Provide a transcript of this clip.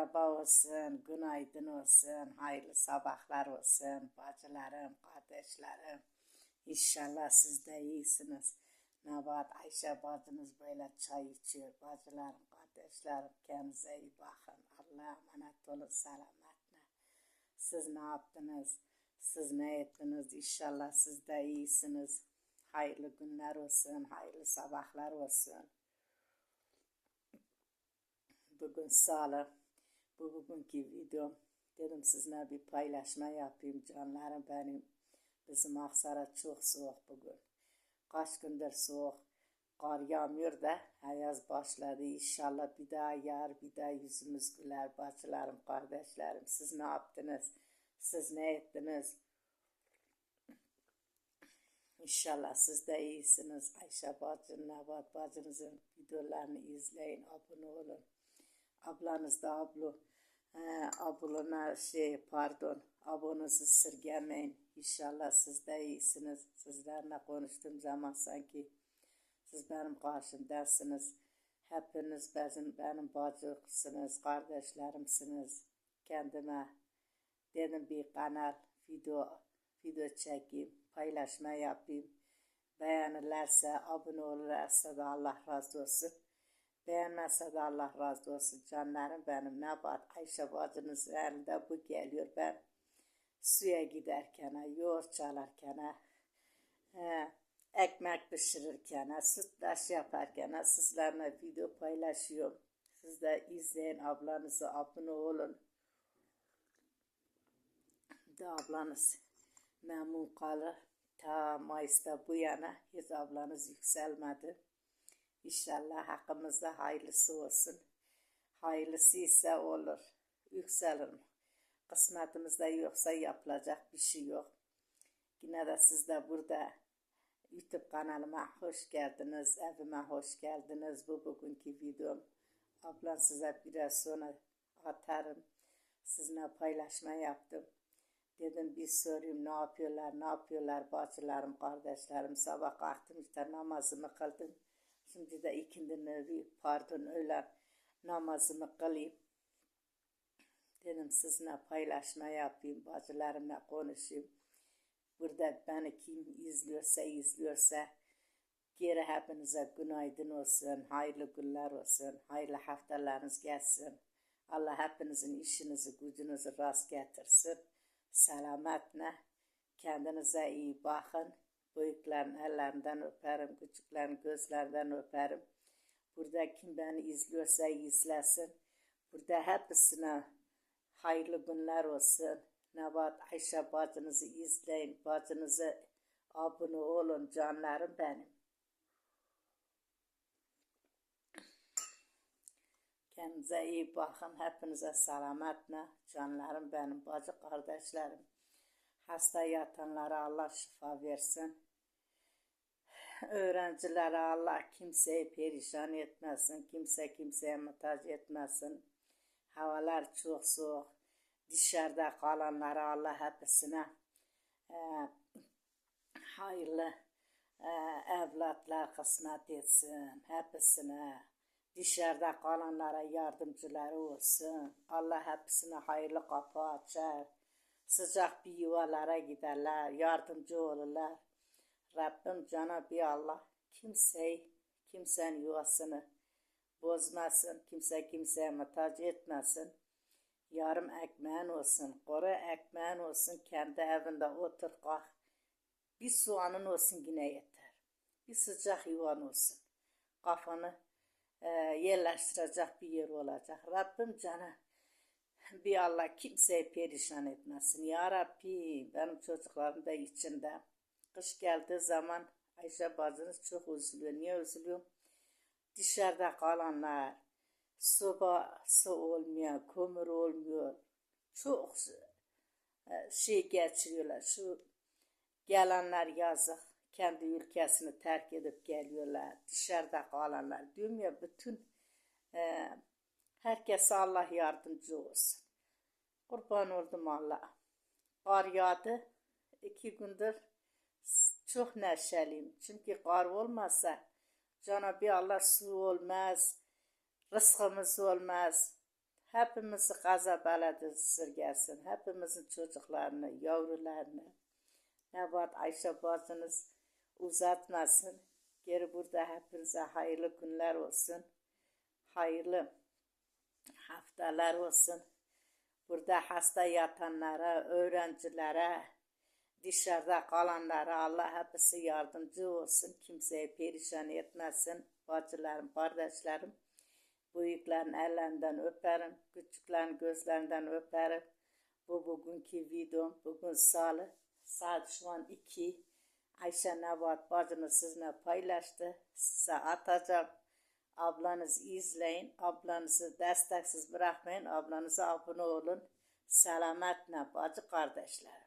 Merhaba olsun, günaydın olsun, hayırlı sabahlar olsun bacılarım, kardeşlerim. İnşallah siz de iyisiniz. Nebat Ayşe bacınız böyle çay içiyor. Bacılarım, kardeşlerim kendinize iyi bakın. Allah'a emanet olun selametle. Siz ne yaptınız? Siz ne ettiniz? İnşallah siz de iyisiniz. Hayırlı günler olsun, hayırlı sabahlar olsun. Bugün salı. Bu bugünkü videom. Dedim sizinle bir paylaşma yapayım canlarım benim. Bizim Aksara çok soğuk bugün. Kaç gündür soğuk. Kar yağmıyor da ayaz başladı. İnşallah bir daha yağar, bir daha yüzümüz güler bacılarım, kardeşlerim. Siz ne yaptınız? Siz ne ettiniz? İnşallah siz de iyisiniz. Ayşe bacı, Nebat bacınızın videolarını izleyin, abone olun. Ablanız da ablu, e, ablana şey pardon, abonunuzu sırgemeyin. İnşallah siz de iyisiniz. Sizlerle konuştuğum zaman sanki siz benim karşımdasınız. Hepiniz benim, benim bacıksınız, kardeşlerimsiniz. Kendime dedim bir kanal, video, video çekeyim, paylaşma yapayım. Beğenirlerse, abone olurlarsa da Allah razı olsun. Beğenmezse de Allah razı olsun canlarım benim. Ne var Ayşe bacınız elinde bu geliyor. Ben suya giderken, yoğurt çalarken, ekmek pişirirken, sütlaç yaparken sizlerle video paylaşıyorum. Siz de izleyin ablanızı abone olun. De ablanız memnun kalır. Ta Mayıs'ta bu yana hiç ablanız yükselmedi. İnşallah hakkımızda hayırlısı olsun. Hayırlısı ise olur. Yükselirim. Kısmetimizde yoksa yapılacak bir şey yok. Yine de siz de burada YouTube kanalıma hoş geldiniz. Evime hoş geldiniz. Bu bugünkü videom. Ablam size biraz sonra atarım. Sizinle paylaşma yaptım. Dedim bir sorayım ne yapıyorlar, ne yapıyorlar bacılarım, kardeşlerim. Sabah kalktım işte namazımı kıldım. Şimdi de ikindi nevi pardon öğlen namazımı kılayım. Dedim sizinle paylaşma yapayım, bacılarımla konuşayım. Burada beni kim izliyorsa izliyorsa geri hepinize günaydın olsun, hayırlı günler olsun, hayırlı haftalarınız gelsin. Allah hepinizin işinizi, gücünüzü rast getirsin. Selametle, kendinize iyi bakın. Büyüklerin ellerinden öperim, küçüklerin gözlerinden öperim. Burada kim beni izliyorsa izlesin. Burada hepsine hayırlı günler olsun. Nebat Ayşe bacınızı izleyin, bacınızı abone olun canlarım benim. Kendinize iyi bakın. Hepinize selametle canlarım benim, bacı kardeşlerim. Hasta yatanlara Allah şifa versin. Öğrencilere Allah kimseyi perişan etmesin. Kimse kimseye muhtaç etmesin. Havalar çok soğuk. Dışarıda kalanlara Allah hepsine e, hayırlı e, evlatlar kısmet etsin. Hepsine dışarıda kalanlara yardımcıları olsun. Allah hepsine hayırlı kapı açar sıcak bir yuvalara giderler, yardımcı olurlar. Rabbim Cenab-ı Allah kimseyi, kimsenin yuvasını bozmasın, kimse kimseye muhtaç etmesin. Yarım ekmeğin olsun, kuru ekmeğin olsun, kendi evinde otur kalk. Bir soğanın olsun yine yeter. Bir sıcak yuvan olsun. Kafanı e, yerleştirecek bir yer olacak. Rabbim Cenab bir Allah kimseyi perişan etmesin. Ya Rabbi benim çocuklarım da içinde. Kış geldiği zaman Ayşe bacınız çok üzülüyor. Niye üzülüyor? Dışarıda kalanlar sobası olmuyor, kömür olmuyor. Çok e, şey geçiriyorlar. Şu gelenler yazık. Kendi ülkesini terk edip geliyorlar. Dışarıda kalanlar. Diyorum ya bütün e, Herkese Allah yardımcı olsun. Kurban oldum Allah. Kar yağdı. İki gündür çok neşeliyim. Çünkü kar olmazsa Cenab-ı Allah su olmaz, rızkımız olmaz. Hepimizi kaza beledi sırgessin. Hepimizin çocuklarını, yavrularını. Nebat Ayşe bacınız uzatmasın. Geri burada hepinize hayırlı günler olsun. Hayırlı haftalar olsun. Burada hasta yatanlara, öğrencilere, dışarıda kalanlara Allah hepsi yardımcı olsun. Kimseyi perişan etmesin. Bacılarım, kardeşlerim. Büyüklerin ellerinden öperim. Küçüklerin gözlerinden öperim. Bu bugünkü videom. Bugün salı. Saat şu an 2. Ayşe Nebat bacını sizinle paylaştı. Size atacağım. Ablanız izleyin. Ablanızı desteksiz bırakmayın. Ablanıza abone olun. Selametle bacı kardeşler.